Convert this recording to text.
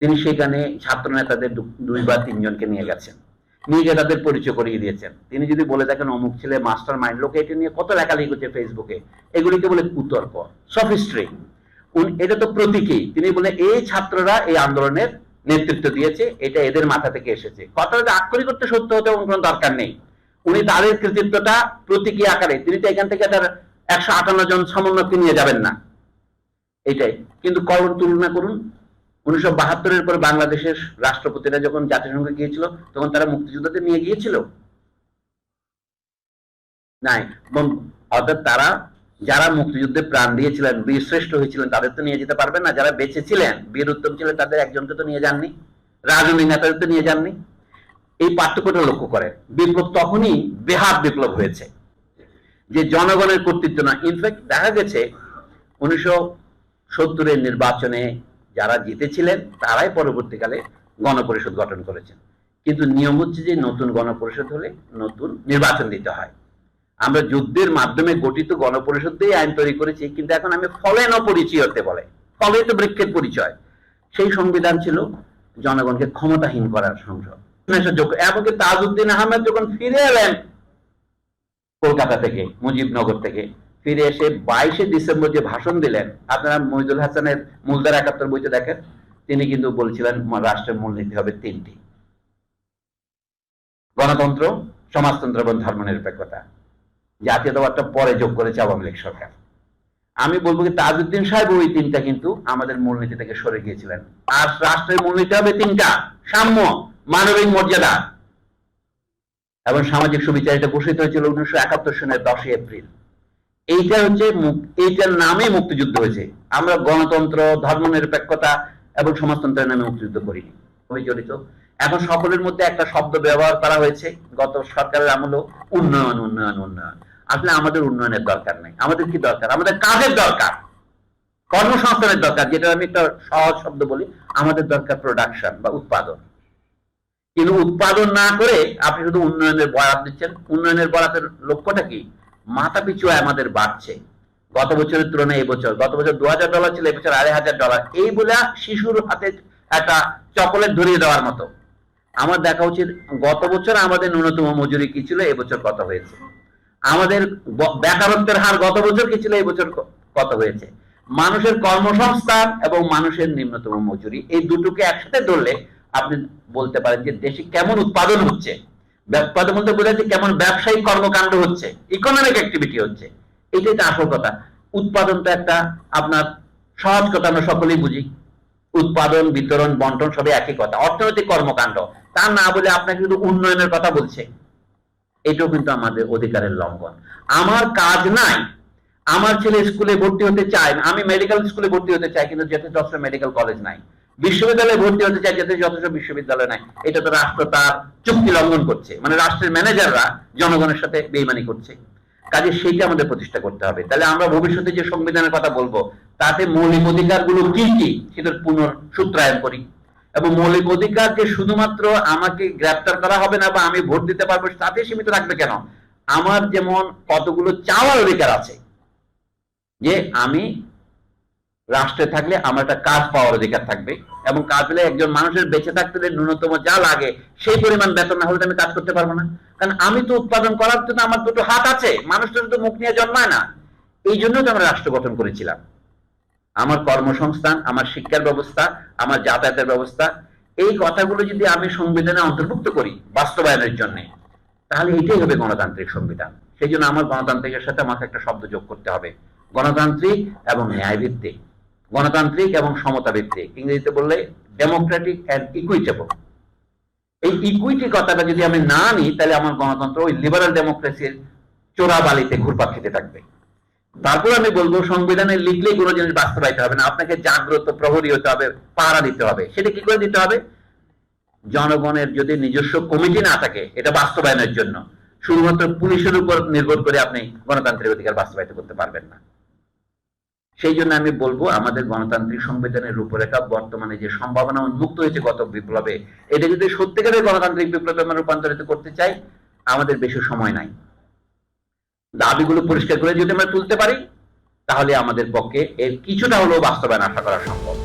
তিনি সেখানে ছাত্র নেতাদের দুই বা তিনজনকে নিয়ে গেছেন। নিয়ে গিয়ে তাদের পরিচয় করিয়ে দিয়েছেন। তিনি যদি বলে দেখেন অমুক ছেলে মাস্টার মাইন্ড লোকে, এটা নিয়ে কত লেখালেখি করছে ফেসবুকে, এগুলিকে বলে কুতর্ক, সফিস্ট্রি। এটা তো প্রতীকী। তিনি বলে, এই ছাত্ররা এই আন্দোলনের নেতৃত্ব দিয়েছে, এটা এদের মাথা থেকে এসেছে। কথাটা আক্ষরিক করতে সত্য হতে কোনো দরকার নেই। উনি তাদের কৃতিত্বটা প্রতীকী আকারে, তিনি তো এখান থেকে তার একশো আটান্ন জন সমন্বয়কে নিয়ে যাবেন না। এটাই। কিন্তু করুন তুলনা করুন উনিশশো বাহাত্তরের পর বাংলাদেশের রাষ্ট্রপতিরা যখন জাতিসংঘে গিয়েছিল, তখন তারা মুক্তিযোদ্ধাদের নিয়ে গিয়েছিল। নাই অর্থাৎ তারা যারা মুক্তিযুদ্ধে প্রাণ দিয়েছিলেন বীর শ্রেষ্ঠ হয়েছিলেন, তাদের তো নিয়ে যেতে পারবেন না। যারা বেঁচে ছিলেন, বীর উত্তম ছিলেন, তাদের একজনকে তো নিয়ে যাননি। রাজনৈতিক নেতাদের তো নিয়ে যাননি। এই পার্থক্যটা লক্ষ্য করেন। বিপ্লব তখনই বেহাত বিপ্লব হয়েছে। যে জনগণের কর্তৃত্ব না ইনফ্যাক্ট দেখা গেছে, উনিশশো সত্তরের নির্বাচনে যারা জিতেছিলেন, তারাই পরবর্তীকালে গণপরিষদ গঠন করেছেন। কিন্তু নিয়ম হচ্ছে যে নতুন গণপরিষদ হলে নতুন নির্বাচন দিতে হয়। আমরা যুদ্ধের মাধ্যমে গঠিত গণপরিষদ দিয়ে আইন তৈরি করেছি, কিন্তু এখন আমি ফলেন পরিচয় হতে বলে। ফলে তো বৃক্ষের পরিচয়। সেই সংবিধান ছিল জনগণকে ক্ষমতাহীন করার সংসদ। এমনকি তাজউদ্দিন আহমেদ যখন ফিরে এলেন কলকাতা থেকে, মুজিবনগর থেকে ফিরে এসে বাইশে ডিসেম্বর যে ভাষণ দিলেন, আপনারা মহিদুল হাসানের মূলধার একাত্তর বইতে দেখেন, তিনি কিন্তু বলছিলেন রাষ্ট্রের মূলনীতি হবে তিনটি। গণতন্ত্র, সমাজতন্ত্র এবং ধর্মনিরপেক্ষতা। জাতীয়তাবাদটা পরে যোগ করেছে আওয়ামী লীগ সরকার। আমি বলব কি, তাজউদ্দিন সাহেব ওই তিনটা কিন্তু আমাদের মূলনীতি থেকে সরে গিয়েছিলেন। আর রাষ্ট্রের মূলনীতি হবে তিনটা, সাম্য, মানবিক মর্যাদা। এবং সামাজিক সুবিচার এটা ঘোষিত হয়েছিল উনিশশো একাত্তর সনের দশই এপ্রিল। এইটা হচ্ছে এইটার নামে মুক্তিযুদ্ধ হয়েছে। আমরা গণতন্ত্র, ধর্মনিরপেক্ষতা এবং সমাজতন্ত্রের নামে মুক্তিযুদ্ধ করিনি খুবই জড়িত এখন সকলের মধ্যে একটা শব্দ ব্যবহার করা হয়েছে, গত সরকারের আমলেও উন্নয়ন উন্নয়ন উন্নয়ন। আসলে আমাদের উন্নয়নের দরকার নেই। আমাদের কি দরকার? আমাদের কাজের দরকার। কর্মসংস্থানের দরকার, যেটা আমি একটা সহজ শব্দ বলি, আমাদের দরকার প্রোডাকশন বা উৎপাদন। কিন্তু উৎপাদন না করে আপনি শুধু উন্নয়নের বরাদ দিচ্ছেন। উন্নয়নের বরাতের লক্ষ্যটা কি? মাথা পিছু আমাদের বাড়ছে। গত বছরের তুলনায় এবছর, গত বছর দু হাজার ডলার ছিল, এবছর আড়াই হাজার ডলার এই বলে শিশুর হাতে একটা চকলেট ধরিয়ে দেওয়ার মতো। আমার দেখা উচিত, গত বছর আমাদের ন্যূনতম মজুরি কি ছিল, এবছর কত হয়েছে? আমাদের বেকারত্বের হার গত বছর কি ছিল, এবছর কত হয়েছে? মানুষের কর্মসংস্থান এবং মানুষের নিম্নতম মজুরি, এই দুটোকে একসাথে ধরলে আপনি বলতে পারেন যে দেশে কেমন উৎপাদন হচ্ছে। উৎপাদন বলতে বোঝাচ্ছে কেমন ব্যবসায়িক কর্মকাণ্ড হচ্ছে ইকোনমিক অ্যাক্টিভিটি হচ্ছে। এটাই তো আসল কথা। উৎপাদন তো একটা আপনার সহজ কথা, আমরা সকলেই বুঝি। উৎপাদন, বিতরণ, বন্টন সবই একই কথা, অর্থনৈতিক কর্মকাণ্ড। তা না বলে আপনাকে কিন্তু উন্নয়নের কথা বলছে। এটাও কিন্তু আমাদের অধিকারের লঙ্ঘন। আমার কাজ নাই, আমার ছেলে স্কুলে ভর্তি হতে চায়। আমি মেডিকেল স্কুলে ভর্তি হতে চাই, কিন্তু যথেষ্ট মেডিকেল কলেজ নাই। বিশ্ববিদ্যালয়ে ভর্তি হতে চাই যাতে যথেষ্ট বিশ্ববিদ্যালয় নাই। এটা তো রাষ্ট্র তার চুক্তি লঙ্ঘন করছে। মানে রাষ্ট্রের ম্যানেজাররা জনগণের সাথে বেইমানি করছে। কাজে সেইটা আমাদের প্রতিষ্ঠা করতে হবে। তাহলে আমরা ভবিষ্যতে যে সংবিধানের কথা বলব, তাতে মৌলিক অধিকারগুলো কি কি সেটার পুনঃসূত্রায়ন করি। এবং মৌলিক অধিকার যে শুধুমাত্র আমাকে গ্রেপ্তার করা হবে না বা আমি ভোট দিতে পারব তাতে সীমিত রাখবে কেন? আমার যেমন কতগুলো চাওয়ার অধিকার আছে, যে আমি রাষ্ট্রে থাকলে আমার একটা কাজ পাওয়ার অধিকার থাকবে এবং কাজ পেলে একজন মানুষের বেঁচে থাকতে হলে ন্যূনতম যা লাগে সেই পরিমাণ বেতন না হলে আমি কাজ করতে পারব না। কারণ আমি তো উৎপাদন করার জন্য আমার দুটো হাত আছে মানুষ তো মুখ নিয়ে জন্মায় না। এই জন্য তো আমরা রাষ্ট্র গঠন করেছিলাম। আমার কর্মসংস্থান, আমার শিক্ষার ব্যবস্থা, আমার যাতায়াতের ব্যবস্থা, এই কথাগুলো যদি আমি সংবিধানে অন্তর্ভুক্ত করি বাস্তবায়নের জন্য, তাহলে এটাই হবে গণতান্ত্রিক সংবিধান। সেই জন্য আমার গণতান্ত্রিকের সাথে আমাকে একটা শব্দ যোগ করতে হবে। গণতান্ত্রিক এবং ন্যায়ভিত্তিক গণতান্ত্রিক এবং সমতা ভিত্তিক ইংরেজিতে বললে ডেমোক্রেটিক অ্যান্ড ইকুইটেবল এই ইকুইটি কথাটা যদি আমি না নিই তাহলে আমার গণতন্ত্র ওই লিবারাল ডেমোক্রেসির চোরা বালিতে ঘুরপাক খেতে থাকবে। তারপর আমি বলব, সংবিধানে লিখলেই কোনো জিনিস বাস্তবায়িত হবে না। আপনাকে জাগ্রত প্রহরী হতে হবে পাহারা দিতে হবে। সেটা কি করে দিতে হবে? জনগণের যদি নিজস্ব কমিটি না থাকে, এটা বাস্তবায়নের জন্য। শুধুমাত্র পুলিশের উপর নির্ভর করে আপনি গণতান্ত্রিক অধিকার বাস্তবায়িত করতে পারবেন না। সেই জন্য আমি বলব, আমাদের গণতান্ত্রিক সংবিধানের রূপরেখা বর্তমানে যে সম্ভাবনা উন্মুক্ত হয়েছে গত বিপ্লবে, এটা যদি সত্যিকারের গণতান্ত্রিক বিপ্লবে আমরা রূপান্তরিত করতে চাই, আমাদের বেশি সময় নাই। দাবিগুলো পরিষ্কার করে যদি আমরা তুলতে পারি, তাহলে আমাদের পক্ষে এর কিছুটা হলেও বাস্তবায়ন আশা করা সম্ভব।